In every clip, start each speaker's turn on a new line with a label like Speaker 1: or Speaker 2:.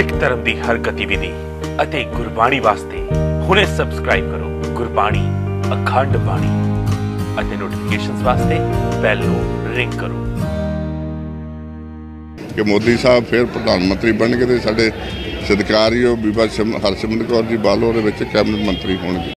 Speaker 1: ਸਿੱਖ ਧਰਮ ਦੀ ਹਰ ਗਤੀਵਿਧੀ ਅਤੇ ਗੁਰਬਾਣੀ ਵਾਸਤੇ ਹੁਣੇ ਸਬਸਕ੍ਰਾਈਬ ਕਰੋ ਗੁਰਬਾਣੀ ਅਖੰਡ ਬਾਣੀ ਅਤੇ ਨੋਟੀਫਿਕੇਸ਼ਨਸ ਵਾਸਤੇ ਬੈਲ ਨੂੰ ਰਿੰਗ ਕਰੋ।
Speaker 2: ਕਿ ਮੋਦੀ ਸਾਹਿਬ ਫਿਰ ਪ੍ਰਧਾਨ ਮੰਤਰੀ ਬਣ ਗਏ ਤੇ ਸਾਡੇ ਸਤਿਕਾਰਯੋਗ ਬੀਬਾ ਹਰਸਿਮਰਤ ਕੌਰ ਜੀ ਬਾਲੋ ਦੇ ਵਿੱਚ ਕੈਬਨਿਟ ਮੰਤਰੀ ਹੋਣਗੇ।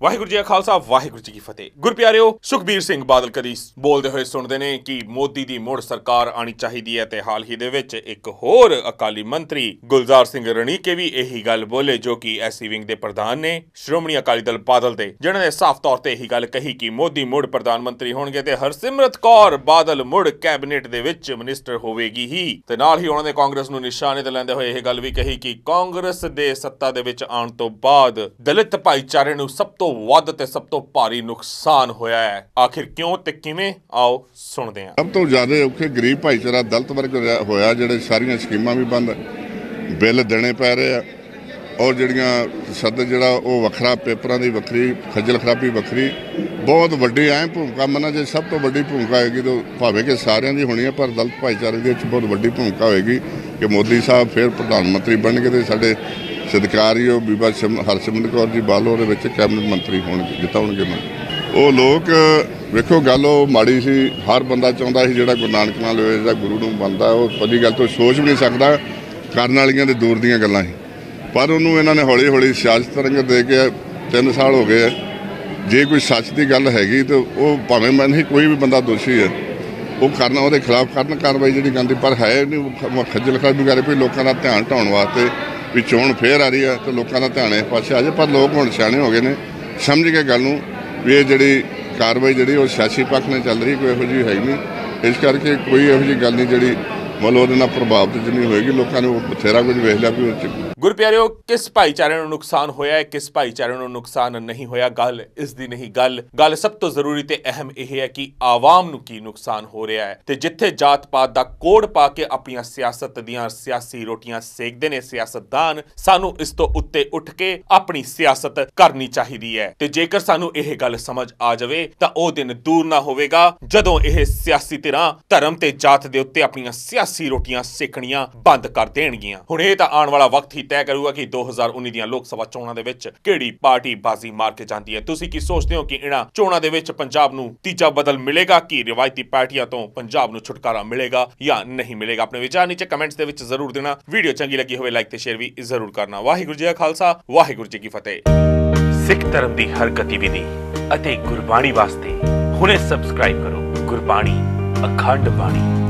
Speaker 3: ਵਾਹਿਗੁਰੂ ਜੀ ਕਾ ਖਾਲਸਾ, ਵਾਹਿਗੁਰੂ ਜੀ ਕੀ ਫਤਿਹ। ਗੁਰਪਿਆਰਿਓ, ਸੁਖਬੀਰ ਸਿੰਘ ਬਾਦਲ ਕਦੀ ਬੋਲਦੇ ਹੋਏ ਸੁਣਦੇ ਨੇ ਕਿ ਮੋਦੀ ਦੀ ਮੁੜ ਸਰਕਾਰ ਆਣੀ ਚਾਹੀਦੀ ਹੈ ਤੇ ਹਾਲ ਹੀ ਦੇ ਵਿੱਚ ਇੱਕ ਹੋਰ ਅਕਾਲੀ ਮੰਤਰੀ ਗੁਲਜ਼ਾਰ ਸਿੰਘ ਰਣੀਕੇ ਵੀ ਇਹੀ ਗੱਲ ਬੋਲੇ ਜੋ ਕਿ ਐਸਸੀ ਵਿੰਗ ਦੇ ਪ੍ਰਧਾਨ ਨੇ। ਸ਼੍ਰੋਮਣੀ ਅਕਾਲੀ ਦਲ ਬਾਦਲ ਦੇ, ਜਿਨ੍ਹਾਂ ਨੇ ਸਾਫ਼ ਤੌਰ ਤੇ ਇਹੀ ਗੱਲ ਕਹੀ ਕਿ ਮੋਦੀ ਮੁੜ ਪ੍ਰਧਾਨ ਮੰਤਰੀ ਹੋਣਗੇ ਤੇ ਹਰਸਿਮਰਤ ਕੌਰ ਬਾਦਲ ਮੁੜ ਕੈਬਨਿਟ ਦੇ ਵਿੱਚ ਮਿਨਿਸਟਰ ਹੋਵੇਗੀ ਹੀ। ਤੇ ਨਾਲ ਹੀ ਉਹਨਾਂ ਨੇ ਕਾਂਗਰਸ ਨੂੰ ਨਿਸ਼ਾਨੇ ਤੇ ਲੈਂਦੇ ਹੋਏ ਇਹ ਗੱਲ ਵੀ ਕਹੀ ਕਿ ਕਾਂਗਰਸ ਦੇ ਸੱਤਾ ਦੇ ਵਿੱਚ ਆਉਣ ਤੋਂ ਬਾਅਦ ਦਲਿਤ ਭਾਈਚਾਰੇ ਨੂੰ ਸਭ ਤੋਂ ਵੱਧ ਤੇ ਸਭ ਤੋਂ ਭਾਰੀ ਨੁਕਸਾਨ ਹੋਇਆ ਹੈ। ਆਖਿਰ ਕਿਉਂ ਤੇ ਕਿਵੇਂ? ਆਓ ਸੁਣਦੇ ਹਾਂ।
Speaker 2: ਸਭ ਤੋਂ ਜ਼ਿਆਦਾ ਔਖੇ ਗਰੀਬ ਭਾਈਚਾਰਾ ਦਲਿਤ ਵਰਗ ਹੋਇਆ ਜਿਹੜੇ ਸਾਰੀਆਂ ਸਕੀਮਾਂ ਵੀ ਬੰਦ, ਬਿੱਲ ਦੇਣੇ ਪੈ ਰਹੇ ਆ, ਔਰ ਜਿਹੜੀਆਂ ਸਦ ਜਿਹੜਾ ਉਹ ਵੱਖਰਾ ਪੇਪਰਾਂ ਦੀ ਵੱਖਰੀ, ਖੱਜਲ ਖਰਾਬੀ ਵੱਖਰੀ, ਬਹੁਤ ਵੱਡੀ ਐ ਭੂਮਿਕਾ ਮੰਨਾ ਜੇ ਸਭ ਤੋਂ ਵੱਡੀ ਭੂਮਿਕਾ ਹੋਏਗੀ ਤਾਂ ਭਾਵੇਂ ਕਿ ਸਾਰਿਆਂ ਦੀ ਹੋਣੀ ਹੈ ਪਰ ਦਲਤ ਭਾਈਚਾਰੇ ਦੇ ਵਿੱਚ ਬਹੁਤ ਵੱਡੀ ਭੂਮਿਕਾ ਹੋਏਗੀ ਕਿ ਮੋਦੀ ਸਾਹਿਬ ਫਿਰ ਪ੍ਰਧਾਨ ਮੰਤਰੀ ਬਣਨਗੇ ਤੇ ਸਾਡੇ ਸਤਿਕਾਰਯੋਗ ਬੀਬਾ ਸਿਮ- ਹਰਸਿਮਰਤ ਕੌਰ ਜੀ ਬਾਲੋ ਦੇ ਵਿੱਚ ਕੈਬਨਿਟ ਮੰਤਰੀ ਹੋਣਗੇ ਜਿਤਾਉਣਗੇ ਨਾ ਉਹ ਲੋਕ, ਵੇਖੋ ਗੱਲ ਉਹ ਮਾੜੀ ਸੀ, ਹਰ ਬੰਦਾ ਚਾਹੁੰਦਾ ਸੀ ਜਿਹੜਾ ਗੁਰੂ ਨਾਨਕ ਨਾਲ ਹੋਏ, ਜਿਹੜਾ ਗੁਰੂ ਨੂੰ ਮੰਨਦਾ ਉਹ ਪਹਿਲੀ ਗੱਲ ਤੋਂ ਸੋਚ ਵੀ ਨਹੀਂ ਸਕਦਾ, ਕਰਨ ਵਾਲੀਆਂ ਦੇ ਦੂਰ ਦੀਆਂ ਗੱਲਾਂ ਸੀ ਪਰ ਉਹਨੂੰ ਇਹਨਾਂ ਨੇ ਹੌਲੀ ਹੌਲੀ ਸਿਆਸਤ ਰੰਗ ਦੇ ਕੇ 3 ਸਾਲ ਹੋ ਗਏ ਆ। ਜੇ ਕੋਈ ਸੱਚ ਦੀ ਗੱਲ ਹੈਗੀ ਤਾਂ ਉਹ ਭਾਵੇਂ ਮੈਂ ਨਹੀਂ, ਕੋਈ ਵੀ ਬੰਦਾ ਦੋਸ਼ੀ ਹੈ, ਉਹ ਕਰਨਾ, ਉਹਦੇ ਖਿਲਾਫ ਕਰਨ ਕਾਰਵਾਈ ਜਿਹੜੀ ਗੰਦੀ ਪਰ ਹੈ ਨਹੀਂ ਖੱਜਲ ਖਰਾਬੀ ਕਰੇ ਵੀ ਲੋਕਾਂ ਦਾ ਧਿਆਨ ਢਾਉਣ ਵਾਸਤੇ ਵੀ ਚੋਣ ਫੇਰ ਆ ਰਹੀ ਹੈ ਤੇ ਲੋਕਾਂ ਦਾ ਧਿਆਨ ਇਸ ਪਾਸੇ ਆ ਜਾਏ, ਪਰ ਲੋਕ ਹੁਣ ਸਿਆਣੇ ਹੋ ਗਏ ਨੇ। ਸਮਝ ਕੇ ਗੱਲ ਨੂੰ ਵੀ ਇਹ ਜਿਹੜੀ ਕਾਰਵਾਈ ਜਿਹੜੀ ਉਹ ਸਿਆਸੀ ਪੱਖ ਨਾਲ ਚੱਲ ਰਹੀ ਕੋਈ ਇਹੋ ਜਿਹੀ ਹੈ ਹੀ ਨਹੀਂ। ਇਸ ਕਰਕੇ ਕੋਈ ਇਹੋ ਜਿਹੀ ਗੱਲ ਨਹੀਂ ਜਿਹੜੀ ਮਤਲਬ ਉਹਦੇ ਨਾਲ ਪ੍ਰਭਾਵਿਤ ਜਿੰਨੀ ਹੋਏਗੀ, ਲੋਕਾਂ ਨੇ ਉਹ ਬਥੇਰਾ ਕੁਝ ਵੇਖ ਲਿਆ ਵੀ ਉਹ 'ਚ
Speaker 3: ਗੁਰਪਿਆਰਿਓ ਕਿਸ ਭਾਈਚਾਰੇ ਨੂੰ ਨੁਕਸਾਨ ਹੋਇਆ ਹੈ, ਕਿਸ ਭਾਈਚਾਰੇ ਨੂੰ ਨੁਕਸਾਨ ਨਹੀਂ ਹੋਇਆ? ਗੱਲ ਇਸ ਦੀ ਨਹੀਂ, ਗੱਲ ਗੱਲ ਸਭ ਤੋਂ ਜ਼ਰੂਰੀ ਤੇ ਅਹਿਮ ਇਹ ਹੈ ਕਿ ਆਵਾਮ ਨੂੰ ਕੀ ਨੁਕਸਾਨ ਹੋ ਰਿਹਾ ਹੈ। ਤੇ ਜਿੱਥੇ ਜਾਤ ਪਾਤ ਦਾ ਕੋਡ ਪਾ ਕੇ ਆਪਣੀਆਂ ਸਿਆਸਤ ਦੀਆਂ ਸਿਆਸੀ ਰੋਟੀਆਂ ਸੇਕਦੇ ਨੇ, ਸਿਆਸਤਦਾਨ, ਸਾਨੂੰ ਇਸ ਤੋਂ ਉੱਤੇ ਉੱਠ ਕੇ ਆਪਣੀ ਸਿਆਸਤ ਕਰਨੀ ਚਾਹੀਦੀ ਹੈ। ਤੇ ਜੇਕਰ ਸਾਨੂੰ ਇਹ ਗੱਲ ਸਮਝ ਆ ਜਾਵੇ, ਤਾਂ ਉਹ ਦਿਨ ਦੂਰ ਨਾ ਹੋਵੇਗਾ, ਜਦੋਂ ਇਹ ਸਿਆਸੀ ਧਿਰਾਂ ਧਰਮ ਤੇ ਜਾਤ ਦੇ ਉੱਤੇ ਆਪਣੀਆਂ ਸਿਆਸੀ ਰੋਟੀਆਂ ਸੇਕਣੀਆਂ ਬੰਦ ਕਰ ਦੇਣਗੀਆਂ। ਹੁਣ ਇਹ ਤਾਂ ਆਉਣ ਵਾਲਾ ਵਕਤ ਹੀ ਤੈਅ ਕਰੂਗਾ ਕਿ 2019 ਦੀਆਂ ਲੋਕ ਸਭਾ ਚੋਣਾਂ ਦੇ ਵਿੱਚ ਕਿਹੜੀ ਪਾਰਟੀ ਬਾਜ਼ੀ ਮਾਰ ਕੇ ਜਾਂਦੀ ਹੈ। ਤੁਸੀਂ ਕੀ ਸੋਚਦੇ ਹੋ ਕਿ ਇਹਨਾਂ ਚੋਣਾਂ ਦੇ ਵਿੱਚ ਪੰਜਾਬ ਨੂੰ ਤੀਜਾ ਬਦਲ ਮਿਲੇਗਾ ਕਿ ਰਿਵਾਇਤੀ ਪਾਰਟੀਆਂ ਤੋਂ ਪੰਜਾਬ ਨੂੰ ਛੁਟਕਾਰਾ ਮਿਲੇਗਾ ਜਾਂ ਨਹੀਂ ਮਿਲੇਗਾ? ਆਪਣੇ ਵਿਚਾਰ ਨੀਚੇ ਕਮੈਂਟਸ ਦੇ ਵਿੱਚ ਜ਼ਰੂਰ ਦੇਣਾ। ਵੀਡੀਓ ਚੰਗੀ ਲੱਗੀ ਹੋਵੇ, ਲਾਈਕ ਤੇ ਸ਼ੇਅਰ ਵੀ ਜ਼ਰੂਰ ਕਰਨਾ। ਵਾਹਿਗੁਰੂ ਜੀ ਕਾ ਖਾਲਸਾ, ਵਾਹਿਗੁਰੂ ਜੀ ਕੀ ਫਤਿਹ।
Speaker 1: ਸਿੱਖ ਧਰਮ ਦੀ ਹਰ ਗਤੀਵਿਧੀ ਅਤੇ ਗੁਰਬਾਣੀ ਵਾਸਤੇ ਹੁਣੇ ਸਬਸਕ੍ਰਾਈਬ ਕਰੋ। ਗੁਰਬਾਣੀ, ਅਖੰਡ ਬਾਣੀ।